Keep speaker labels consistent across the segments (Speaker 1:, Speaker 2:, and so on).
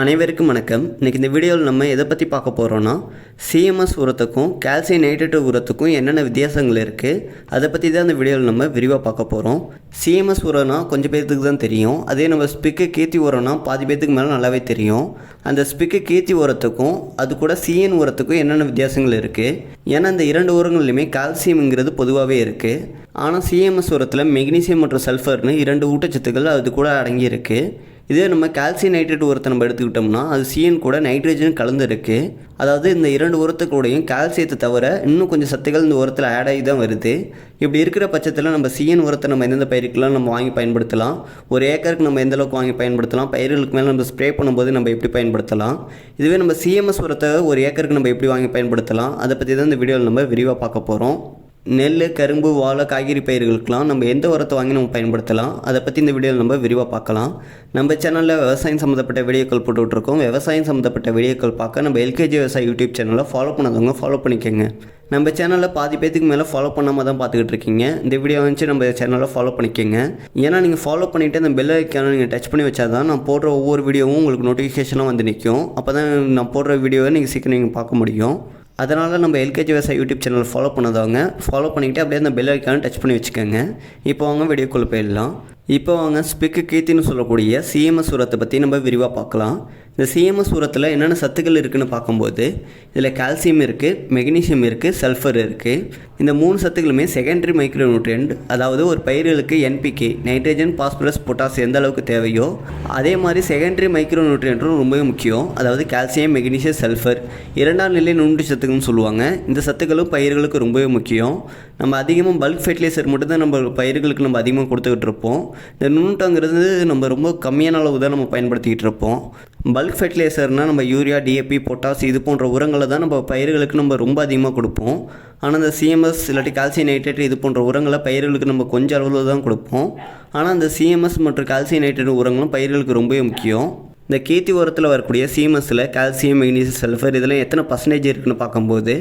Speaker 1: அனைவருக்கும் வணக்கம். இன்றைக்கி இந்த வீடியோவில் நம்ம எதை பற்றி பார்க்க போகிறோன்னா சிஎம்எஸ் உரத்துக்கும் கால்சியம் நைட்ரேட் உரத்துக்கும் என்னென்ன வித்தியாசங்கள் இருக்குது அதை பற்றி தான் இந்த வீடியோவில் நம்ம விரிவாக பார்க்க போகிறோம் சிஎம்எஸ் உரம்னா கொஞ்சம் பேர்த்துக்கு தான் தெரியும். அதே நம்ம ஸ்பிக்கு கீர்த்தி உரம்னா பாதி பேர்த்துக்கு மேலே நல்லாவே தெரியும். அந்த ஸ்பிக்கு கீர்த்தி உரத்துக்கும் அது கூட சிஎன் உரத்துக்கும் என்னென்ன வித்தியாசங்கள் இருக்குது ஏன்னா இந்த இரண்டு உரங்கள்லையுமே கால்சியம்ங்கிறது பொதுவாகவே இருக்குது ஆனால் சிஎம்எஸ் உரத்தில் மெக்னீசியம் மற்றும் சல்ஃபர்னு இரண்டு ஊட்டச்சத்துக்கள் அது கூட அடங்கியிருக்கு இதே நம்ம கால்சியம் நைட்ரேட் உரத்தை நம்ம எடுத்துக்கிட்டோம்னா அது சிஎன் கூட நைட்ரஜன் கலந்துருக்கு. அதாவது இந்த இரண்டு உரத்துக்கூடையும் கால்சியத்தை தவிர இன்னும் கொஞ்சம் சத்துக்கள் இந்த உரத்தில் ஆட் ஆகி தான் வருது. இப்படி இருக்கிற பட்சத்தில் நம்ம சிஎன் உரத்தை நம்ம எந்தெந்த பயிருக்கெல்லாம் நம்ம வாங்கி பயன்படுத்தலாம்? ஒரு ஏக்கருக்கு நம்ம எந்த அளவுக்கு வாங்கி பயன்படுத்தலாம்? பயிர்களுக்கு மேலே நம்ம ஸ்ப்ரே பண்ணும்போது நம்ம எப்படி பயன்படுத்தலாம்? இதுவே நம்ம சிஎம்எஸ் உரத்தை ஒரு ஏக்கருக்கு நம்ம எப்படி வாங்கி பயன்படுத்தலாம்? அதை பற்றி தான் இந்த வீடியோவில் நம்ம விரிவாக பார்க்க போகிறோம் நெல் கரும்பு வாழை காய்கறி பயிர்களுக்கெலாம் நம்ம எந்த உரத்தை வாங்கி நம்ம பயன்படுத்தலாம் அதை பற்றி இந்த வீடியோவில் நம்ம விரிவாக பார்க்கலாம். நம்ம சேனலில் விவசாயம் சம்மந்தப்பட்ட வீடியோக்கள் போட்டுட்ருக்கோம். விவசாயம் சம்மந்தப்பட்ட வீடியோக்கள் பார்க்க நம்ம எல்கேஜி விவசாய யூடியூப் சேனலை ஃபாலோ பண்ணாதவங்க ஃபாலோ பண்ணிக்கோங்க. நம்ம சேனலில் பாதி பேத்துக்கு மேலே ஃபாலோ பண்ணாமல் தான் பார்த்துக்கிட்டு இருக்கீங்க. இந்த வீடியோ வந்து நம்ம சேனலை ஃபாலோ பண்ணிக்கோங்க. ஏன்னா நீங்கள் ஃபாலோ பண்ணிவிட்டு அந்த பெல் ஐக்கான நீங்கள் டச் பண்ணி வச்சா தான் நான் போடுற ஒவ்வொரு வீடியோவும் உங்களுக்கு நோட்டிஃபிகேஷனாக வந்து நிற்கும் அப்போ தான் நான் போடுற வீடியோவை நீங்கள் சீக்கிரம் நீங்கள் பார்க்க முடியும். அதனால் நம்ம எல்கேஜி விவசாய யூடியூப் சேனல் ஃபாலோ பண்ணதவங்க ஃபாலோ பண்ணிக்கிட்டு அப்படியே அந்த பெல் ஐக்கான டச் பண்ணி வச்சுக்கோங்க. இப்போ வாங்க வீடியோக்குள்ளே போயிடலாம். இப்போ வாங்க ஸ்பிக்கு கீர்த்தின்னு சொல்லக்கூடிய சிஎம்எஸ் உரத்தை பற்றி நம்ம விரிவாக பார்க்கலாம். இந்த சிஎம்எஸ் உரத்தில் என்னென்ன சத்துக்கள் இருக்குதுன்னு பார்க்கும்போது இதில் கால்சியம் இருக்குது மெக்னீஷியம் இருக்குது சல்ஃபர் இருக்குது இந்த மூணு சத்துக்களுமே செகண்டரி மைக்ரோ நியூட்ரியன்ட் அதாவது ஒரு பயிர்களுக்கு என்பிகே நைட்ரஜன் பாஸ்பரஸ் பொட்டாஸ் எந்த அளவுக்கு தேவையோ அதே மாதிரி செகண்டரி மைக்ரோ நியூட்ரியன்ட்டும் ரொம்பவே முக்கியம். அதாவது கால்சியம் மெக்னீஷியம் சல்ஃபர் இரண்டாம் நிலை நுண்டு சத்துக்கள்னு சொல்லுவாங்க. இந்த சத்துக்களும் பயிர்களுக்கு ரொம்பவே முக்கியம். நம்ம அதிகமாக பல்க் ஃபெர்டிலைசர் மட்டும்தான் நம்ம பயிர்களுக்கு நம்ம அதிகமாக கொடுத்துக்கிட்டு இருப்போம். இந்த நுண்ணுட்டங்கிறது நம்ம ரொம்ப கம்மியான அளவு தான் நம்ம பயன்படுத்திக்கிட்டு இருப்போம். பல்க் ஃபெர்டிலைசர்னால் நம்ம யூரியா டிஏபி பொட்டாஸ் இது போன்ற உரங்களை தான் நம்ம பயிர்களுக்கு நம்ம ரொம்ப அதிகமாக கொடுப்போம். ஆனால் இந்த சிஎம்எஸ் இல்லாட்டி கால்சியம் நைட்ரேட் இது போன்ற உரங்களை பயிர்களுக்கு நம்ம கொஞ்சம் அளவில் தான் கொடுப்போம். ஆனால் அந்த சிஎம்எஸ் மற்றும் கால்சியம் நைட்ரேட் உரங்களும் பயிர்களுக்கு ரொம்பவே முக்கியம். இந்த கீர்த்தி உரத்தில் வரக்கூடிய சிஎம்எஸில் கால்சியம் மெக்னீசியம் சல்ஃபர் இதெல்லாம் எத்தனை பர்சன்டேஜ் இருக்குன்னு பார்க்கும்போது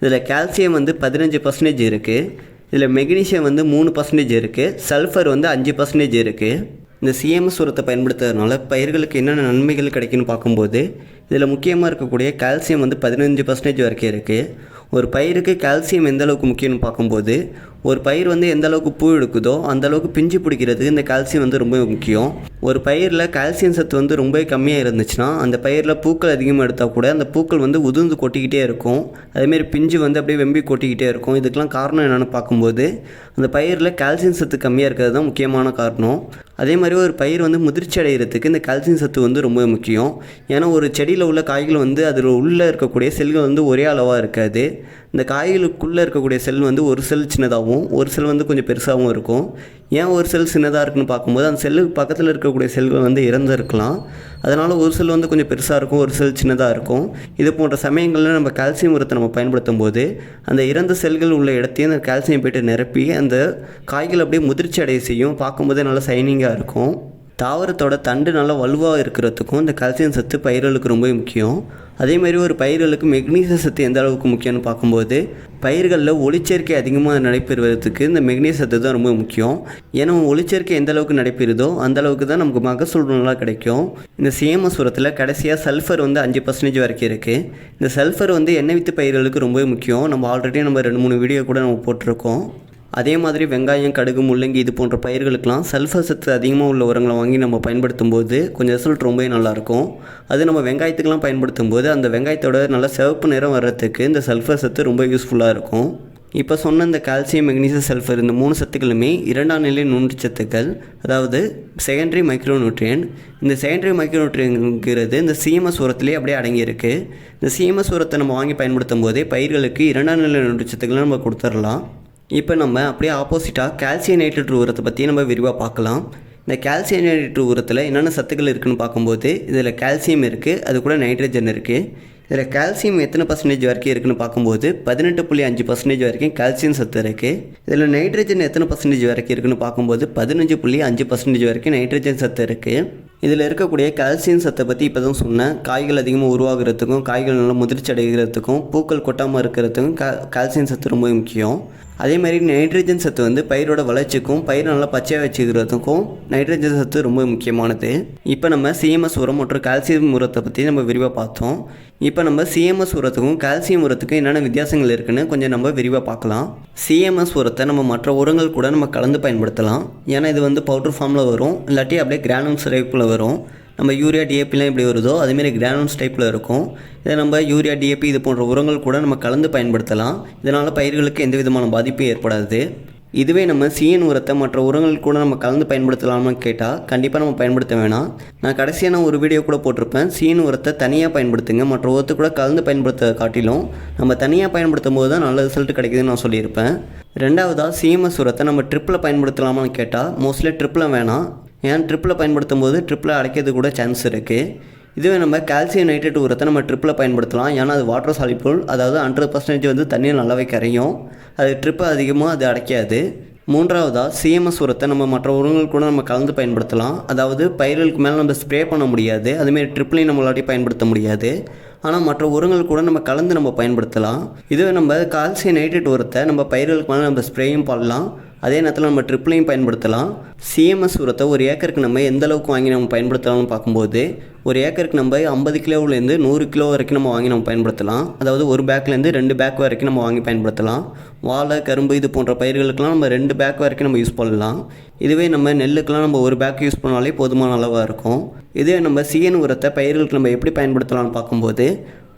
Speaker 1: இதில் கால்சியம் வந்து பதினஞ்சு பர்சன்டேஜ் இருக்குது இதில் மெக்னீசியம் வந்து மூணு பர்சன்டேஜ் இருக்குது சல்ஃபர் வந்து அஞ்சு பர்சன்டேஜ் இருக்குது இந்த சிஎம்எஸ் உரத்தை பயன்படுத்துறதுனால பயிர்களுக்கு என்னென்ன நன்மைகள் கிடைக்குன்னு பார்க்கும்போது இதில் முக்கியமாக இருக்கக்கூடிய கால்சியம் வந்து பதினஞ்சு பர்சன்டேஜ் வரைக்கும் இருக்குது ஒரு பயிருக்கு கால்சியம் எந்த அளவுக்கு முக்கியம்னு பார்க்கும்போது ஒரு பயிர் வந்து எந்த அளவுக்கு பூ எடுக்குதோ அந்த அளவுக்கு பிஞ்சு பிடிக்கிறதுக்கு இந்த கால்சியம் வந்து ரொம்ப முக்கியம். ஒரு பயிரில் கால்சியம் சத்து வந்து ரொம்ப கம்மியாக இருந்துச்சுன்னா அந்த பயிரில் பூக்கள் அதிகமாக எடுத்தால் கூட அந்த பூக்கள் வந்து உதிர்ந்து கொட்டிக்கிட்டே இருக்கும். அதேமாரி பிஞ்சு வந்து அப்படியே வெம்பி கொட்டிக்கிட்டே இருக்கும். இதுக்கெலாம் காரணம் என்னென்னு பார்க்கும்போது அந்த பயிரில் கால்சியம் சத்து கம்மியாக இருக்கிறது தான் முக்கியமான காரணம். அதே மாதிரி ஒரு பயிர் வந்து முதிர்ச்சி அடைகிறதுக்கு இந்த கால்சியம் சத்து வந்து ரொம்ப முக்கியம். ஏன்னா ஒரு செடியில் உள்ள காய்கள் வந்து அதில் உள்ளே இருக்கக்கூடிய செல்கள் வந்து ஒரே அளவாக இருக்காது. இந்த காய்களுக்குள்ளே இருக்கக்கூடிய செல் வந்து ஒரு செல் சின்னதாகவும் ஒரு செல் வந்து கொஞ்சம் பெருசாகவும் இருக்கும். ஏன் ஒரு செல் சின்னதாக இருக்குன்னு பார்க்கும்போது அந்த செல்லுக்கு பக்கத்தில் இருக்கக்கூடிய செல்கள் வந்து இறந்துருக்கலாம். அதனால் ஒரு செல் வந்து கொஞ்சம் பெருசாக இருக்கும் ஒரு செல் சின்னதாக இருக்கும். இது போன்ற சமயங்களில் நம்ம கால்சியம் உரத்தை நம்ம பயன்படுத்தும் போது அந்த இறந்த செல்கள் உள்ள இடத்தையும் அந்த கால்சியம் போய்ட்டு நிரப்பி அந்த காய்கள் அப்படியே முதிர்ச்சி அடைய செய்யும். பார்க்கும்போதே நல்லா சைனிங்காக இருக்கும். தாவரத்தோட தண்டு நல்லா வலுவாக இருக்கிறதுக்கும் இந்த கால்சியம் சத்து பயிர்களுக்கு ரொம்ப முக்கியம். அதே மாதிரி ஒரு பயிர்களுக்கு மெக்னீசியம் சத்து எந்த அளவுக்கு முக்கியம்னு பார்க்கும்போது பயிர்களில் ஒளிச்சேர்க்கை அதிகமாக நடைபெறுவதற்கு இந்த மெக்னீசியம் சத்து தான் ரொம்ப முக்கியம். ஏன்னா ஒளிச்சேர்க்கை எந்த அளவுக்கு நடைபெறுதோ அந்த அளவுக்கு தான் நமக்கு மகசூல் நல்லா கிடைக்கும். இந்த சேம சுரத்தில் கடைசியாக சல்ஃபர் வந்து அஞ்சு பர்சன்டேஜ் வரைக்கும் இருக்குது இந்த சல்ஃபர் வந்து எண்ணெய் வித்து பயிர்களுக்கு ரொம்பவே முக்கியம். நம்ம ஆல்ரெடி நம்ம ரெண்டு மூணு வீடியோ கூட நம்ம போட்டிருக்கோம். அதே மாதிரி வெங்காயம் கடுகு முள்ளங்கி இது போன்ற பயிர்களுக்கெலாம் சல்ஃபர் சத்து அதிகமாக உள்ள உரங்களை வாங்கி நம்ம பயன்படுத்தும் போது கொஞ்சம் ரிசல்ட் ரொம்பவே நல்லாயிருக்கும். அது நம்ம வெங்காயத்துக்கெலாம் பயன்படுத்தும் போது அந்த வெங்காயத்தோட நல்ல சிவப்பு நிறம் வர்றதுக்கு இந்த சல்ஃபர் சத்து ரொம்ப யூஸ்ஃபுல்லாக இருக்கும். இப்போ சொன்ன இந்த கால்சியம் மெக்னீசியம் சல்ஃபர் இந்த மூணு சத்துக்களுமே இரண்டாம் நிலை நுண்ணுச்சத்துக்கள் அதாவது செகண்டரி மைக்ரோ நியூட்ரியன் இந்த செகண்டரி மைக்ரோநியூட்ரியன்ங்கிறது இந்த சிஎம்எஸ் உரத்துலேயே அப்படியே அடங்கியிருக்கு. இந்த சிஎம்எஸ் உரத்தை நம்ம வாங்கி பயன்படுத்தும் போதே பயிர்களுக்கு இரண்டாம் நிலை நுண்ணுச்சத்துக்களை நம்ம கொடுத்துடலாம். இப்போ நம்ம அப்படியே ஆப்போசிட்டாக கால்சியம் நைட்ரேட் உரத்தை பற்றி நம்ம விரிவாக பார்க்கலாம். இந்த கால்சியம் நைட்ரேட் உரத்தில் என்னென்ன சத்துக்கள் இருக்குதுன்னு பார்க்கும்போது இதில் கால்சியம் இருக்குது அது கூட நைட்ரஜன் இருக்குது இதில் கால்சியம் எத்தனை பர்சன்டேஜ் வரைக்கும் இருக்குன்னு பார்க்கும்போது பதினெட்டு புள்ளி அஞ்சு பர்சன்டேஜ் வரைக்கும் கால்சியம் சத்து இருக்குது இதில் நைட்ரஜன் எத்தனை பர்சன்டேஜ் வரைக்கும் இருக்குன்னு பார்க்கும்போது பதினஞ்சு புள்ளி அஞ்சு பர்சன்டேஜ் வரைக்கும் நைட்ரஜன் சத்து இருக்குது இதில் இருக்கக்கூடிய கால்சியம் சத்தை பற்றி இப்போ தான் சொன்னேன். காய்கள் அதிகமாக உருவாகிறதுக்கும் காய்கள் நல்லா முதிர்ச்சி அடைகிறதுக்கும் பூக்கள் கொட்டாமல் இருக்கிறதுக்கும் கா கால்சியம் சத்து ரொம்ப முக்கியம். அதே மாதிரி நைட்ரஜன் சத்து வந்து பயிரோட வளர்ச்சிக்கும் பயிர் நல்லா பச்சையாக வச்சுக்கிறதுக்கும் நைட்ரஜன் சத்து ரொம்ப முக்கியமானது. இப்போ நம்ம சிஎம்எஸ் உரம் மற்றும் கால்சியம் உரத்தை பற்றி நம்ம விரிவாக பார்த்தோம். இப்போ நம்ம சிஎம்எஸ் உரத்துக்கும் கால்சியம் உரத்துக்கும் என்னென்ன வித்தியாசங்கள் இருக்குன்னு கொஞ்சம் நம்ம விரிவாக பார்க்கலாம். சிஎம்எஸ் உரத்தை நம்ம மற்ற உரங்கள் கூட நம்ம கலந்து பயன்படுத்தலாம். ஏன்னா இது வந்து பவுடர் ஃபார்மில் வரும். இல்லாட்டி அப்படியே கிரானுல்ஸ் டைப்பில் வரும். நம்ம யூரியா டிஏபிலாம் எப்படி வருதோ அதுமாரி கிரானோன்ஸ் டைப்பில் இருக்கும். இதை நம்ம யூரியா டிஏபி இது போன்ற உரங்கள் கூட நம்ம கலந்து பயன்படுத்தலாம். இதனால் பயிர்களுக்கு எந்த விதமான பாதிப்பும் ஏற்படாது. இதுவே நம்ம சிஎன் உரத்தை மற்ற உரங்கள் கூட நம்ம கலந்து பயன்படுத்தலாம்னு கேட்டால் கண்டிப்பாக நம்ம பயன்படுத்த வேணாம். நான் கடைசியாக நான் ஒரு வீடியோ கூட போட்டிருப்பேன். சிஎன் உரத்தை தனியாக பயன்படுத்துங்க. மற்ற உரத்தை கூட கலந்து பயன்படுத்த காட்டிலும் நம்ம தனியாக பயன்படுத்தும் போது தான் நல்ல ரிசல்ட் கிடைக்குதுன்னு நான் சொல்லியிருப்பேன். ரெண்டாவதாக சிஎம்எஸ் உரத்தை நம்ம ட்ரிப்பில் பயன்படுத்தலாமான்னு கேட்டால் மோஸ்ட்லி ட்ரிப்பில் வேணாம். ஏன் ட்ரிப்பில் பயன்படுத்தும் போது ட்ரிப்பில் அடைக்கிறது கூட சான்ஸ் இருக்குது இதுவே நம்ம கால்சியம் நைட்ரேட் உரத்தை நம்ம ட்ரிப்பில் பயன்படுத்தலாம். ஏன்னா அது வாட்டர் சாலிபிள் அதாவது ஹண்ட்ரட் பர்சன்டேஜ் வந்து தண்ணியில் நல்லாவே கரையும். அது ட்ரிப்பை அதிகமாக அது அடைக்காது. மூன்றாவதாக சிஎம்எஸ் உரத்தை நம்ம மற்ற உரங்கள் கூட நம்ம கலந்து பயன்படுத்தலாம். அதாவது பயிர்களுக்கு மேலே நம்ம ஸ்ப்ரே பண்ண முடியாது. அதுமாரி ட்ரிப்லையும் நம்மளாட்டி பயன்படுத்த முடியாது. ஆனால் மற்ற உரங்கள் கூட நம்ம கலந்து நம்ம பயன்படுத்தலாம். இதுவே நம்ம கால்சியம் நைட்ரேட் உரத்தை நம்ம பயிர்களுக்கு மேலே நம்ம ஸ்ப்ரேயும் பண்ணலாம். அதே நேரத்தில் நம்ம ட்ரிப்லையும் பயன்படுத்தலாம். சிஎம்எஸ் உரத்தை ஒரு ஏக்கருக்கு நம்ம எந்த அளவுக்கு வாங்கி நம்ம பயன்படுத்தலாம்னு பார்க்கும்போது ஒரு ஏக்கருக்கு நம்ம ஐம்பது கிலோவிலேருந்து நூறு கிலோ வரைக்கும் நம்ம வாங்கி நம்ம பயன்படுத்தலாம். அதாவது ஒரு பேக்லேருந்து ரெண்டு பேக் வரைக்கும் நம்ம வாங்கி பயன்படுத்தலாம். வாழை கரும்பு இது போன்ற பயிர்களுக்கெல்லாம் நம்ம ரெண்டு பேக் வரைக்கும் நம்ம யூஸ் பண்ணலாம். இதுவே நம்ம நெல்லுக்கெல்லாம் நம்ம ஒரு பேக் யூஸ் பண்ணாலே போதுமான அளவாக இருக்கும். இதே நம்ம சிஎன் உரத்தை பயிர்களுக்கு நம்ம எப்படி பயன்படுத்தலாம்னு பார்க்கும்போது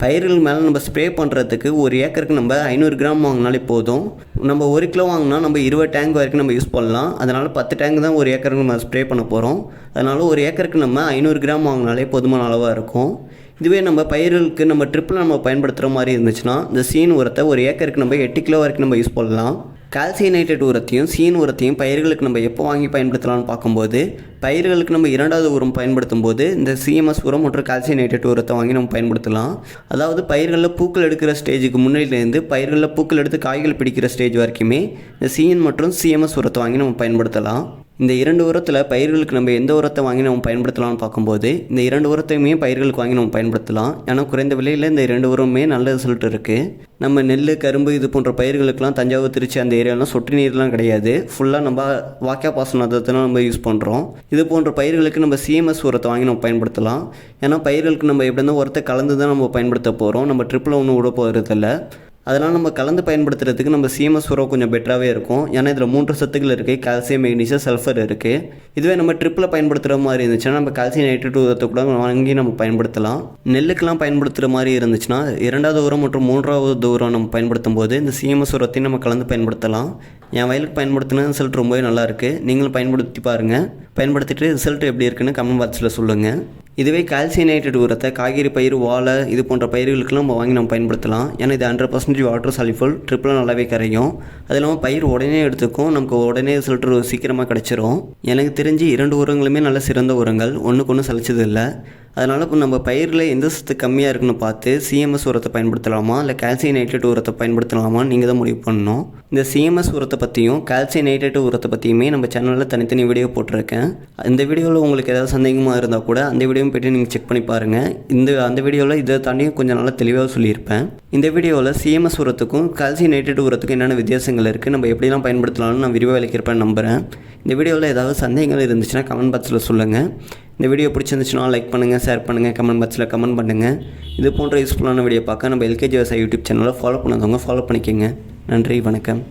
Speaker 1: பயிர்கள் மேலே நம்ம ஸ்ப்ரே பண்ணுறதுக்கு ஒரு ஏக்கருக்கு நம்ம ஐநூறு கிராம் வாங்கினாலே போதும். நம்ம ஒரு கிலோ வாங்கினா நம்ம இருபது டேங்க் வரைக்கும் நம்ம யூஸ் பண்ணலாம். அதனால் பத்து டேங்க் தான் ஒரு ஏக்கருக்கு நம்ம ஸ்ப்ரே பண்ண போகிறோம் அதனால் ஒரு ஏக்கருக்கு நம்ம ஐநூறு கிராம் வாங்கினாலே போதுமான அளவாக இருக்கும். இதுவே நம்ம பயிர்களுக்கு நம்ம ட்ரிப்பில் நம்ம பயன்படுத்துகிற மாதிரி இருந்துச்சுன்னா இந்த சீன் உரத்தை ஒரு ஏக்கருக்கு நம்ம எட்டு கிலோ வரைக்கும் நம்ம யூஸ் பண்ணலாம். கால்சியம் உரத்தையும் சீன் உரத்தையும் பயிர்களுக்கு நம்ம எப்போ வாங்கி பயன்படுத்தலாம்னு பார்க்கும்போது பயிர்களுக்கு நம்ம இரண்டாவது உரம் பயன்படுத்தும் போது இந்த சிஎம்எஸ் உரம் மற்றும் கால்சியம் உரத்தை வாங்கி நம்ம பயன்படுத்தலாம். அதாவது பயிர்களில் பூக்கள் எடுக்கிற ஸ்டேஜுக்கு முன்னாடியிலேருந்து பயிர்களில் பூக்கள் எடுத்து காய்கள் பிடிக்கிற ஸ்டேஜ் வரைக்குமே இந்த சிஎன் மற்றும் சிஎம்எஸ் உரத்தை வாங்கி நம்ம பயன்படுத்தலாம். இந்த இரண்டு உரத்தில் பயிர்களுக்கு நம்ம எந்த உரத்தை வாங்கி நம்ம பயன்படுத்தலாம்னு பார்க்கும்போது இந்த இரண்டு உரத்தையுமே பயிர்களுக்கு வாங்கி நம்ம பயன்படுத்தலாம். ஏன்னா குறைந்த விலையில் இந்த இரண்டு உரமுமே நல்ல ரிசல்ட் இருக்குது நம்ம நெல் கரும்பு இது போன்ற பயிர்களுக்கெல்லாம் தஞ்சாவூர் திருச்சி அந்த ஏரியாலாம் சொட்டு நீர்லாம் கிடையாது. ஃபுல்லாக நம்ம வாக்கியா பாசனத்தை நம்ம யூஸ் பண்ணுறோம் இது போன்ற பயிர்களுக்கு நம்ம சிஎம்எஸ் உரத்தை வாங்கி நம்ம பயன்படுத்தலாம். ஏன்னா பயிர்களுக்கு நம்ம எப்படி இருந்தால் உரத்தை கலந்து தான் நம்ம பயன்படுத்த போகிறோம் நம்ம ட்ரிப்பில் ஒன்றும் விட போகிறதில்ல அதெல்லாம் நம்ம கலந்து பயன்படுத்துறதுக்கு நம்ம சிஎம்எஸ் உரம் கொஞ்சம் பெட்டராகவே இருக்கும். ஏன்னா இதில் மூன்று சத்துக்கள் இருக்குது கால்சியம் மெக்னீசியம் சல்ஃபர் இருக்குது இதுவே நம்ம ட்ரிப்பில் பயன்படுத்துகிற மாதிரி இருந்துச்சுன்னா நம்ம கால்சியம் நைட்ரேட் உரத்தை கூட வாங்கி நம்ம பயன்படுத்தலாம். நெல்லுக்கெல்லாம் பயன்படுத்துகிற மாதிரி இருந்துச்சுன்னா இரண்டாவது உரம் மற்றும் மூன்றாவது உரம் நம்ம பயன்படுத்தும் போது இந்த சிஎம்எஸ் உரத்தையும் நம்ம கலந்து பயன்படுத்தலாம். என் வயலுக்கு பயன்படுத்தின ரிசல்ட் ரொம்பவே நல்லாயிருக்கு நீங்களும் பயன்படுத்தி பாருங்கள் பயன்படுத்திட்டு ரிசல்ட் எப்படி இருக்குன்னு கமெண்ட் பாக்ஸில் சொல்லுங்கள் இதுவே கால்சியம் உரத்தை காய்கறி பயிர் வாழை இது போன்ற பயிர்களுக்கெல்லாம் நம்ம வாங்கி நம்ம பயன்படுத்தலாம். ஏன்னா இது ஹண்ட்ரட் பர்சன்டேஜ் வாட்டர் சாலிஃபுல் ட்ரிப்பில் நல்லாவே கரையும். அது இல்லாமல் பயிர் உடனே எடுத்துக்கும் நமக்கு உடனே ரிசல்ட் சீக்கிரமாக கிடச்சிரும். எனக்கு தெரிஞ்சு இரண்டு உரங்களுமே நல்ல சிறந்த உரங்கள் ஒன்றுக்கு ஒன்றும் சலிச்சது இல்லை. அதனால் இப்போ நம்ம பயிரில் எந்த சத்து கம்மியாக இருக்குன்னு பார்த்து சிஎம்எஸ் உரத்தை பயன்படுத்தலாமா? இல்லை கால்சியம் நைட்ரேட் உரத்தை பயன்படுத்தலாமா நீங்கள் தான் முடிவு பண்ணணும். இந்த சிஎம்எஸ் உரத்தை பற்றியும் கால்சியம் நைட்ரேட் உரத்தை பற்றியுமே நம்ம சேனலில் தனித்தனி வீடியோ போட்டிருக்கேன். இந்த வீடியோவில் உங்களுக்கு ஏதாவது சந்தேகமாக இருந்தால் கூட அந்த வீடியோவும் போய்ட்டு நீங்கள் செக் பண்ணி பாருங்கள் இந்த அந்த வீடியோவில் இதை தாண்டியும் கொஞ்சம் நல்லா தெளிவாக சொல்லியிருப்பேன். இந்த வீடியோவில் சிஎம்எஸ் உரத்துக்கும் கால்சியம் நைட்ரேட் உரத்துக்கும் என்னென்ன வித்தியாசங்கள் இருக்குது நம்ம எப்படிலாம் பயன்படுத்தலாம்னு நான் விரிவாக விளக்கியிருப்பேன் நம்புகிறேன் இந்த வீடியோவில் ஏதாவது சந்தேகங்கள் இருந்துச்சுன்னா கமெண்ட் பாக்ஸில் சொல்லுங்கள் இந்த வீடியோ பிடிச்சிருந்துச்சுன்னா லைக் பண்ணுங்கள் ஷேர் பண்ணுங்கள் கமெண்ட் பாக்ஸில் கமெண்ட் பண்ணுங்கள் இது போன்ற யூஸ்ஃபுல்லான வீடியோ பார்க்க நம்ம எல்கேஜி விவசாய யூடியூப் சேனலை ஃபாலோ பண்ணாதவங்க ஃபாலோ பண்ணிக்கோங்க. நன்றி வணக்கம்.